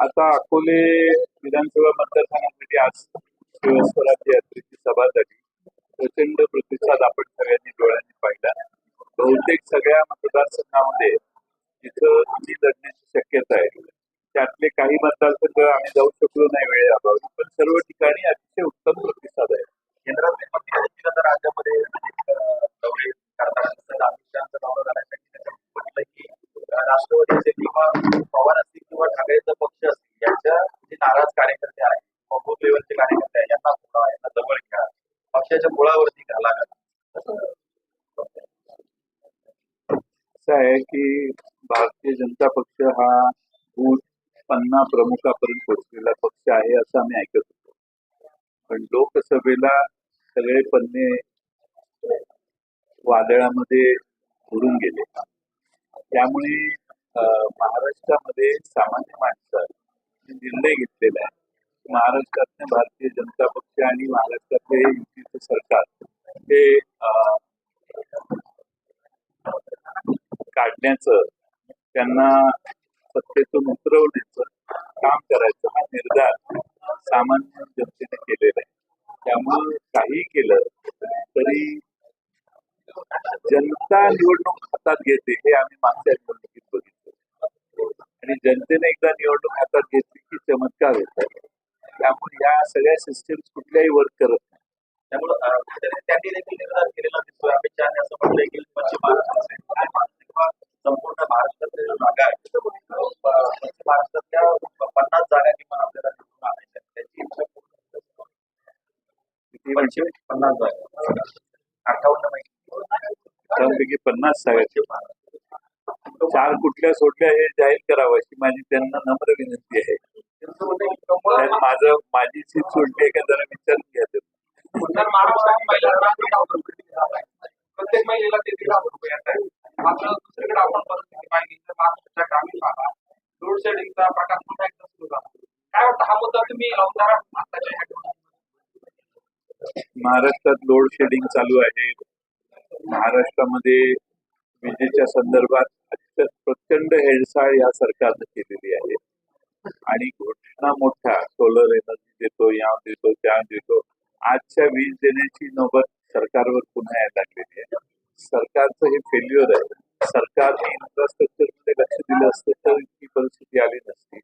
आता अकोले विधानसभा मतदारसंघासाठी आज शिवस्वराज्य यात्रेची सभा झाली. प्रचंड प्रतिसाद आपण सगळ्यांनी डोळ्यांनी पाहिला. बहुतेक सगळ्या मतदारसंघामध्ये जिथं मी लढण्याची शक्यता आहे त्यातले काही मतदारसंघ आम्ही जाऊ शकलो नाही वेळेअभावी पण सर्व ठिकाणी अतिशय उत्तम प्रतिसाद आहे केंद्रातले मंत्री देखील आता राज्यामध्ये अनेक, अं, दौरे करताना दिसतात. अमित शहाचा दौरा झाल्यासाठी त्यांनी म्हटलं की अं, राष्ट्रवादी असेल किंवा पवार असतील किंवा ठाकरेचा पक्ष असतील यांच्या जे नाराज कार्यकर्ते आहेत किंवा बूथ लेवलचे कार्यकर्ते आहेत यांना फोडा यांना जवळ घ्या त्याच्या मुळावरती घाला घाला असं आहे की भारतीय जनता पक्ष हा बूथ पन्ना प्रमुखापर्यंत पोहोचलेला पक्ष आहे असं आम्ही ऐकत होतो. पण लोकसभेला सगळे पन्ने वादळामध्ये उडून गेले. त्यामुळे महाराष्ट्रामध्ये सामान्य माणसं निर्णय घेतलेला आहे महाराष्ट्रातले भारतीय जनता पक्ष आणि महाराष्ट्रातले युतीचं सरकार हे काढण्याचं त्यांना सत्तेतून उतरवण्याचं काम करायचं हा निर्धार सामान्य जनतेने केलेला आहे. त्यामुळे काही केलं तरी जनता निवडणूक हातात घेते हे आम्ही मागच्या निवडणुकीत बघितलं. आणि जनतेने एकदा निवडणूक हातात घेतली की चमत्कार होतात. त्यामुळे या सगळ्या सिस्टीम कुठल्याही वर्क करत नाही. त्यामुळे अं, कुठेतरी त्यांनी देखील निर्धार केलेला दिसतोय. अमित शहाने असं म्हटलंय की पश्चिम किंवा संपूर्ण महाराष्ट्रातल्या ज्या जागा आहेत अं, पश्चिम महाराष्ट्रातल्या पन्नास जागा किमान आपल्याला निवडून आणायच्या आहेत. त्याची इच्छा पूर्ण होते. किती म्हणजे पन्नास जागा. अठ्ठावन्न पैकी. त्यापैकी पन्नास सांगायचे चार कुठल्या सोडल्या हे जाहीर करावं अशी माझी त्यांना नम्र विनंती आहे. माझं माझी सीट सोडली आहे का जरा विचारून घ्या. प्रत्येक महिलेला हजार रुपये येत आहे मात्र दुसरीकडे आपण परिस्थिती पाहिली तर महाराष्ट्राच्या ग्रामीण भागात लोड शेडिंगचा प्रकार पुन्हा एकदा सुरू झाला काय वाटतं हा मुद्दा तुम्ही आताच्या ह्या? महाराष्ट्रात लोड शेडिंग चालू आहे महाराष्ट्रामध्ये विजेच्या संदर्भात प्रचंड हेळसाळ या सरकारनं केलेली आहे आणि घोषणा मोठ्या सोलर एनर्जी देतो या देतो त्या देतो. आजच्या वीज देण्याची नौबत सरकारवर पुन्हा यायला लागलेली आहे. सरकारचं हे फेल्युअर आहे. सरकारने इन्फ्रास्ट्रक्चरमध्ये लक्ष दिलं असतं तर इतकी परिस्थिती आली नसती.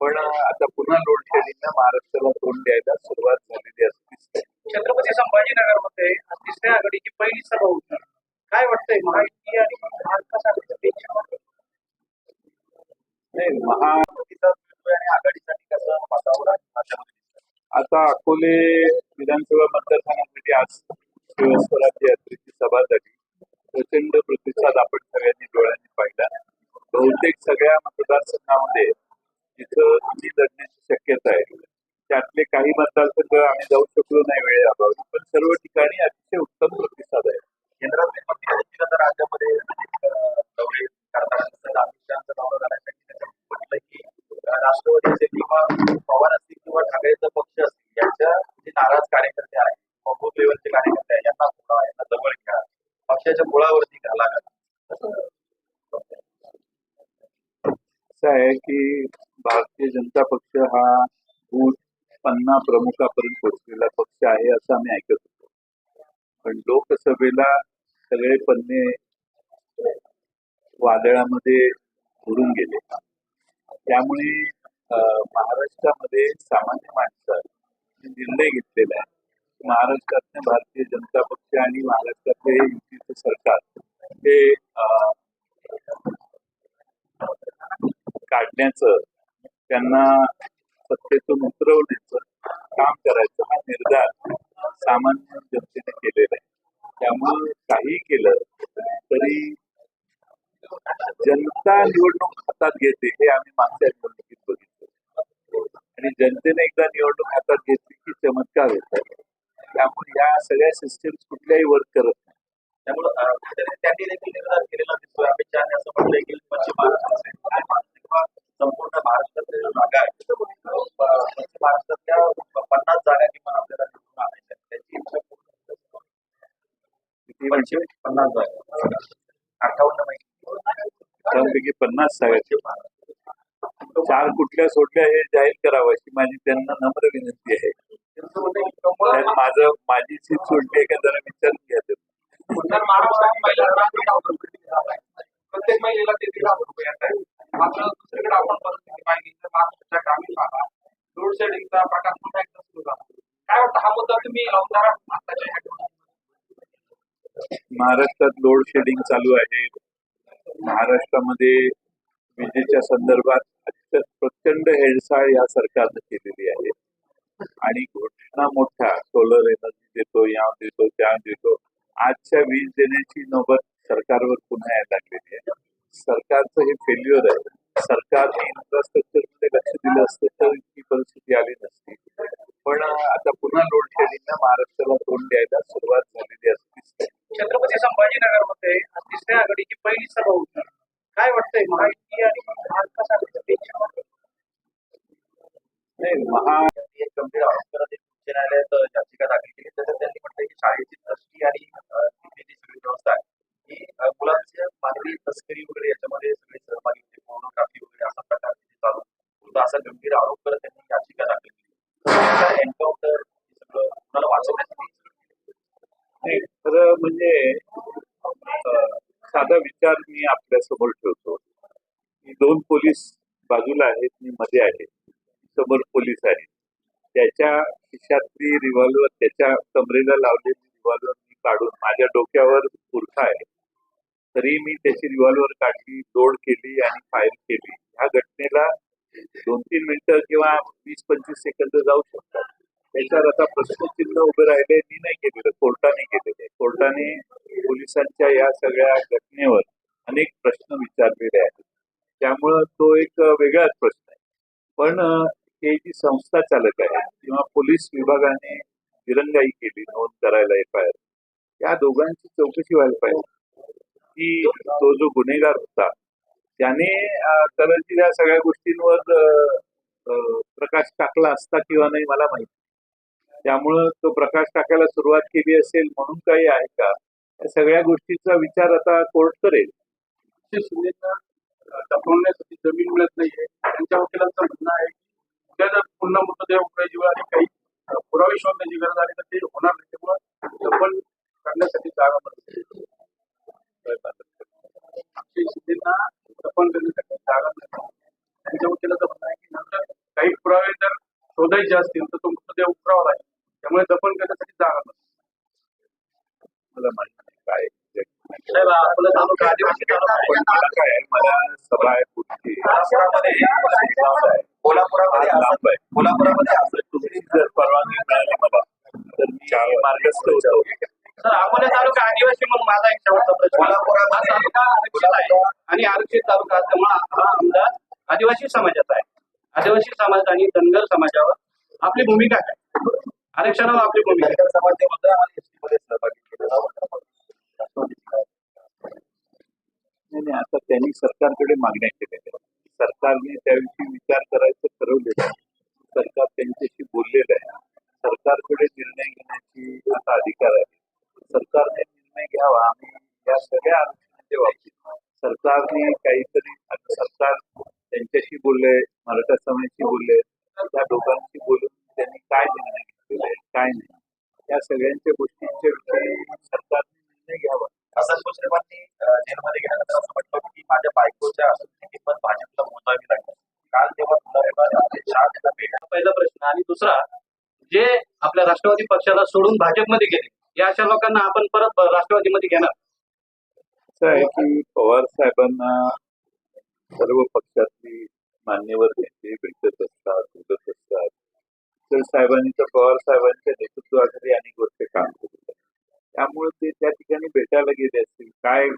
पण आता पुन्हा लोड शेडिंगनं महाराष्ट्राला तोंड द्यायला सुरुवात झालेली असं दिसतंय छत्रपती संभाजीनगरमध्ये आज तिसऱ्या आघाडीची पहिली सभा होती काय वाटतंय? महायुती आणि महाविकास नाही महा अकोले विधानसभा मतदारसंघासाठी आज शिवस्वराज्य यात्रेची सभा झाली. प्रचंड प्रतिसाद आपण सगळ्यांनी डोळ्यांनी पाहिला. बहुतेक सगळ्या मतदारसंघामध्ये जिथं मी लढण्याची शक्यता आहे त्यातले काही मतदारसंघ आम्ही जाऊ शकलो नाही वेळेअभावी. पण सर्व ठिकाणी अतिशय उत्तम प्रतिसाद आहे. केंद्रामध्ये मंत्री राज्यामध्ये दौरे करताना अमित दौरा झाल्यासाठी की किंवा पवार असतील किंवा ठाकरेचा पक्ष असतील यांच्या जे नाराज कार्यकर्ते आहेत किंवा बूथ लेवलचे कार्यकर्ते आहेत यांना फोडा यांना जवळ घ्या पक्षाच्या मुळावरती घाला. घाला असं आहे की भारतीय जनता पक्ष हा बूथ पन्ना प्रमुखापर्यंत पोहोचलेला पक्ष आहे असं आम्ही ऐकत होतो. पण लोकसभेला सगळे पन्ने वादळामध्ये उडून गेले. त्यामुळे महाराष्ट्रामध्ये सामान्य माणसं निर्णय घेतलेला आहे महाराष्ट्रातले भारतीय जनता पक्ष आणि महाराष्ट्रातले युतीचं सरकार. हे काढण्याचं त्यांना सत्तेतून उतरवण्याचं काम करायचं हा निर्धार सामान्य जनतेने केलेला आहे. त्यामुळे काही केलं तरी जनता निवडणूक हातात घेते हे आम्ही मागच्या निवडणुकीत बघितलं आणि जनतेने एकदा निवडणूक हातात घेतली की चमत्कार होतात त्यामुळे या सगळ्या सिस्टीम कुठल्याही वर्क करत नाही. त्यामुळे अं, कुठेतरी त्यांनी देखील निर्धार केलेला दिसतोय. असं म्हटलंय की पश्चिम महाराष्ट्र असेल काय महाराष्ट्र किंवा संपूर्ण महाराष्ट्रातल्या ज्या जागा आहेत अं, प- पश्चिम महाराष्ट्रातल्या पन्नास जागा किमान आपल्याला निवडून आणायच्या आहेत. त्याची इच्छा पूर्ण होते. किती म्हणजे? पन्नास जागा. अठ्ठावन्न पैकी. त्यापैकी पन्नास सांगायचे चार कुठल्या सोडल्या हे जाहीर करावं अशी माझी त्यांना नम्र विनंती आहे त्यांचं म्हणणं आहे की कमळ त्यात माझं माझी सीट सोडली का जरा विचारून घ्या. तर महाराष्ट्रात महिलांना दीड हजार रुपये दिले जात आहेत. प्रत्येक महिलेला ते दीड हजार रुपये येत आहे मात्र दुसरीकडे आपण परिस्थिती पाहिली तर महाराष्ट्राच्या ग्रामीण भागात लोड शेडिंगचा प्रकार पुन्हा एकदा सुरू झाला काय वाटतं हा मुद्दा तुम्ही लावणार आताच्या ह्या ठिकाणी? महाराष्ट्रात लोड शेडिंग चालू आहे महाराष्ट्रामध्ये विजेच्या संदर्भात प्रचंड हेळसाळ या सरकारनं केलेली आहे आणि घोषणा मोठ्या सोलर एनर्जी देतो या देतो त्या देतो. आजच्या वीज देण्याची नौबत सरकारवर पुन्हा यायला लागलेली आहे. सरकारचं हे फेल्युअर आहे. सरकारने इन्फ्रास्ट्रक्चरमध्ये लक्ष दिलं असतं तर ही परिस्थिती आली नसती. पण आता पुन्हा लोड शेडिंगला महाराष्ट्राला तोंड द्यायला सुरुवात झालेली असते छत्रपती संभाजीनगरमध्ये तिसऱ्या आघाडीची पहिली सभा होती काय वाटतंय? महायुती आणि महाविकास आघाडीचं? नाही महा एक गंभीर आरोप करत एक उच्च न्यायालयात याचिका दाखल केली त्याच्यात त्यांनी म्हटलं की शाळेची ट्रस्टी आणि अ, तिथली जी सगळी व्यवस्था आहे ही अ, मुलांच्या मानवी तस्करी वगैरे याच्यामध्ये सगळे सहभागी होते पोर्नोग्राफी वगैरे असा प्रकार तिथे चालू होता असा गंभीर आरोप करत त्यांनी याचिका दाखल केली एन्काउंटर सगळं कुणाला वाचवण्यासाठी नाही खरं म्हणजे साधा विचार मी आपल्यासमोर ठेवतो. की दोन पोलीस बाजूला आहेत मी मध्ये आहे. समोर पोलीस आहेत. त्याच्या खिशातली रिव्हॉल्वर त्याच्या कमरेला लावलेली रिव्हॉल्वर मी काढून माझ्या डोक्यावर पुरखा आहे. तरी मी त्याची रिव्हॉल्वर काढली लोड केली आणि फायर केली. ह्या घटनेला दोन तीन मिनिटं किंवा वीस पंचवीस सेकंद जाऊ शकतात. त्याच्यावर आता प्रश्नचिन्ह उभे राहिले. मी नाही केलेलं. कोर्टाने केलेलं. कोर्टाने पोलिसांच्या या सगळ्या घटनेवर अनेक प्रश्न विचारलेले आहेत. त्यामुळं तो एक वेगळाच प्रश्न आहे. पण हे जी संस्था चालक आहे किंवा पोलीस विभागाने दिरंगाई केली नोंद करायला एफ आय आर या दोघांची चौकशी व्हायला पाहिजे. की तो जो गुन्हेगार होता त्याने अं, कदाचित या सगळ्या गोष्टींवर प्रकाश टाकला असता किंवा नाही मला माहिती त्यामुळं तो प्रकाश टाकायला सुरुवात केली असेल म्हणून काही आहे का? या सगळ्या गोष्टीचा विचार आता कोर्ट करेल. सुनेता शिंदेना जमीन मिळत नाहीये त्यांच्या वकिलांचं म्हणणं आहे की उद्या जर पुन्हा मृतदेह उकळायची वेळ आणि काही अ, पुरावे शोधण्याची गरज आली तर ते होणार नाही त्यामुळे दफन करण्यासाठी जागा मिळते अक्षय शिंदेना दफन करण्यासाठी जागा मिळते त्यांच्या वकिलाचं म्हणणं आहे की नंतर काही पुरावे जर शोधायचे असतील तर तो मृतदेह उकरावा लागेल त्यामुळे दफन करण्यासाठी जागा मिळते माहिती नाही काय तालुका आदिवासी तालुका आहे. पण मला काय आहे, मला सभा आहे पुढची. कोल्हापुरामध्ये लांब आहे. कोल्हापुरामध्ये आज लांब आहे. कोल्हापुरामध्ये तर तुमची जर परवानगी मिळाली मला तर मी मार्गस्थ होतो. सर अकोला तालुका आदिवासी म्हणून माझा एक शेवटचा प्रश्न. हा तालुका आरक्षित आहे आणि आरक्षित तालुका असल्यामुळे हा आमदार आदिवासी समाजाचा आहे. आदिवासी समाज आणि धनगर समाजावर आपली भूमिका काय? आरक्षणावर आपली भूमिका काय? धनगर समाज ते म्हणतोय आम्हाला एसटी मध्ये सहभागी नाही आता त्यांनी सरकारकडे मागण्या केलेल्या सरकारने त्याविषयी विचार करायचं ठरवलेलं आहे. सरकार त्यांच्याशी बोललेलं आहे. सरकारकडे निर्णय घेण्याची आता अधिकार आहे. सरकारने निर्णय घ्यावा आम्ही या सगळ्या आरक्षणाच्या बाबतीत सरकारने काहीतरी सरकार त्यांच्याशी बोलले मराठा समाजाशी बोलले त्या दोघांशी बोलून त्यांनी काय निर्णय घेतलेला आहे काय नाही. या सगळ्यांच्या गोष्टींच्या विषयी सरकारने निर्णय घ्यावा. हसन मुश्रीफांनी जेलमध्ये गेल्यानंतर असं म्हटलं की माझ्या बायकोच्या असून भाजपला मोजावी लागली. काल तेव्हा तुला पहिला प्रश्न. आणि दुसरा जे आपल्या राष्ट्रवादी पक्षाला सोडून भाजपमध्ये गेले या अशा लोकांना आपण परत राष्ट्रवादीमध्ये घेणार. आहे की पवार साहेबांना सर्व पक्षातली मान्यवर नेते भेटत असतात बोलत असतात. तर साहेबांनी तर पवार साहेबांच्या नेतृत्वाखाली अनेक वर्ष काम केलेलं आहे त्यामुळे ते त्या ठिकाणी भेटायला गेले असतील. काय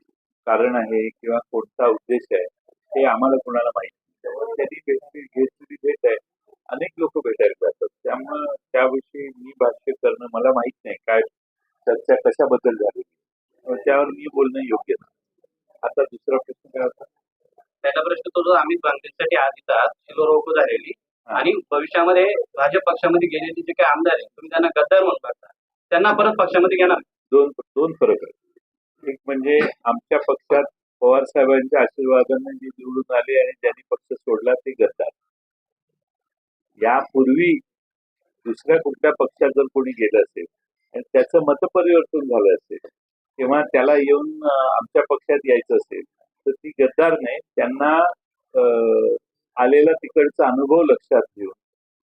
कारण आहे किंवा कोणता उद्देश आहे हे आम्हाला कोणाला माहिती नाही. त्यामुळे त्यांनी भेटली घेतलेली भेट आहे. अनेक लोक भेटायला जातात. त्यामुळं त्याविषयी मी भाष्य करणं मला माहीत नाही. काय चर्चा कशाबद्दल झाली. त्यावर मी बोलणं योग्य नाही. आता दुसरा प्रश्न काय होता? पहिला प्रश्न तो जो अमित बांगडेसाठी आज येतात शिलोरोको झालेली. आणि भविष्यामध्ये भाजप पक्षामध्ये गेलेले जे काही आमदार आहेत तुम्ही त्यांना गद्दार म्हणून करता त्यांना परत पक्षामध्ये घेणार दोन फरक आहेत. एक म्हणजे आमच्या पक्षात पवार साहेबांच्या आशीर्वादाने जे निवडून आले आणि ज्यांनी पक्ष सोडला ते गद्दार. यापूर्वी दुसऱ्या कुठल्या पक्षात जर कोणी गेलं असेल आणि त्याचं मतपरिवर्तन झालं असेल किंवा त्याला येऊन आमच्या पक्षात यायचं असेल तर ती गद्दार नाही त्यांना आलेला तिकडचा अनुभव लक्षात घेऊन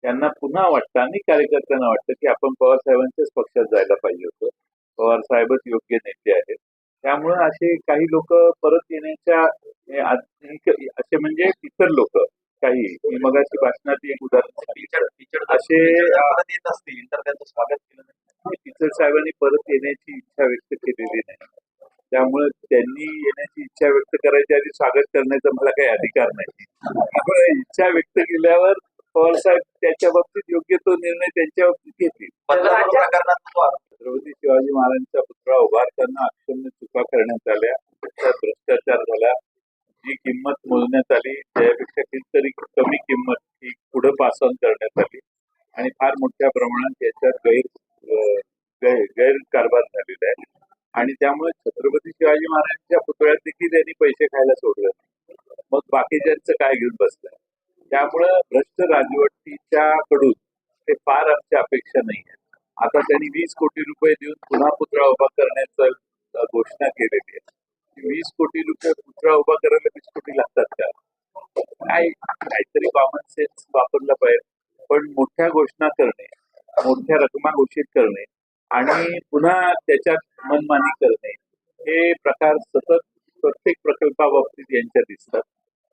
त्यांना पुन्हा वाटतं आणि कार्यकर्त्यांना वाटतं की आपण पवार साहेबांच्याच पक्षात जायला पाहिजे होतं. पवार साहेबच योग्य नेते आहेत. त्यामुळे असे काही लोक परत येण्याच्या हे असे म्हणजे इतर लोक काही मी मगाशी भाषणात एक उदाहरण असे, परत येत असतील तर त्यांचं स्वागत केलं नाही. टीचर साहेबांनी परत येण्याची इच्छा व्यक्त केलेली नाही. त्यामुळे त्यांनी येण्याची इच्छा व्यक्त करायची आणि स्वागत करण्याचा मला काही अधिकार नाही. इच्छा व्यक्त केल्यावर पवार साहेब त्याच्या बाबतीत योग्य तो निर्णय त्यांच्या बाबतीत घेतील बदलापूर प्रकरणात तो आरोप छत्रपती शिवाजी महाराजांचा पुतळा उभारताना अक्षम्य चुका करण्यात आल्या. भ्रष्टाचार झाला. जी किंमत मोजण्यात आली त्यापेक्षा कितीतरी कमी किंमत ही पुढे पास ऑन करण्यात आली. आणि फार मोठ्या प्रमाणात याच्यात गैर गैरकारभार झालेला आहे. आणि त्यामुळे छत्रपती शिवाजी महाराजांच्या पुतळ्यात देखील त्यांनी पैसे खायला सोडले. मग बाकीच्यांचं काय घेऊन बसलं? त्यामुळं भ्रष्ट राजवटीच्या कडून ते फार आमच्या अपेक्षा नाही आहे. आता त्यांनी वीस कोटी रुपये देऊन पुन्हा पुतळा उभा करण्याचं घोषणा केलेली आहे. वीस कोटी रुपये पुतळा उभा करायला वीस कोटी लागतात का? काय काहीतरी कॉमन सेन्स वापरला पाहिजे. पण मोठ्या घोषणा करणे मोठ्या रकमा घोषित करणे आणि पुन्हा त्याच्यात मनमानी करणे हे प्रकार सतत प्रत्येक प्रकल्पाबाबतीत यांच्या दिसतात.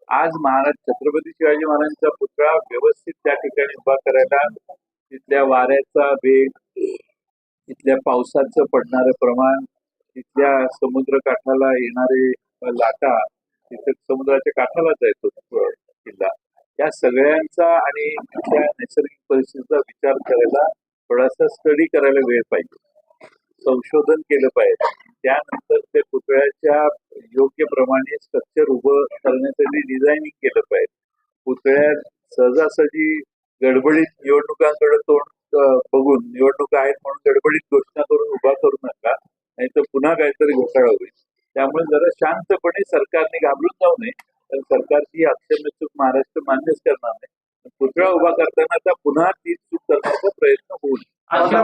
आज महाराज छत्रपती शिवाजी महाराजांचा पुतळा व्यवस्थित त्या ठिकाणी उभा करायला तिथल्या वाऱ्याचा वेग तिथल्या पावसाचं पडणारं प्रमाण तिथल्या समुद्र काठाला येणारे लाटा तिथे समुद्राच्या काठालाच आहे किल्ला. या सगळ्यांचा आणि तिथल्या नैसर्गिक परिस्थितीचा विचार करायला थोडासा स्टडी करायला वेळ पाहिजे. संशोधन केलं पाहिजे. त्यानंतर ते पुतळ्याच्या योग्य प्रमाणे स्ट्रक्चर उभं करण्यासाठी डिझायनिंग केलं पाहिजे. पुतळ्यात सहजासहजी गडबडीत निवडणुकांकडे तोंड बघून निवडणुका आहेत म्हणून गडबडीत घोषणा करून उभा करू नका नाही तर पुन्हा काहीतरी घोटाळा होईल. त्यामुळे जरा शांतपणे सरकारने घाबरून जाऊ नये. तर सरकारची अक्षम्य चूक महाराष्ट्र मान्यच करणार नाही. पुतळा उभा करताना आता पुन्हा तीच चूक करण्याचा प्रयत्न होईल आज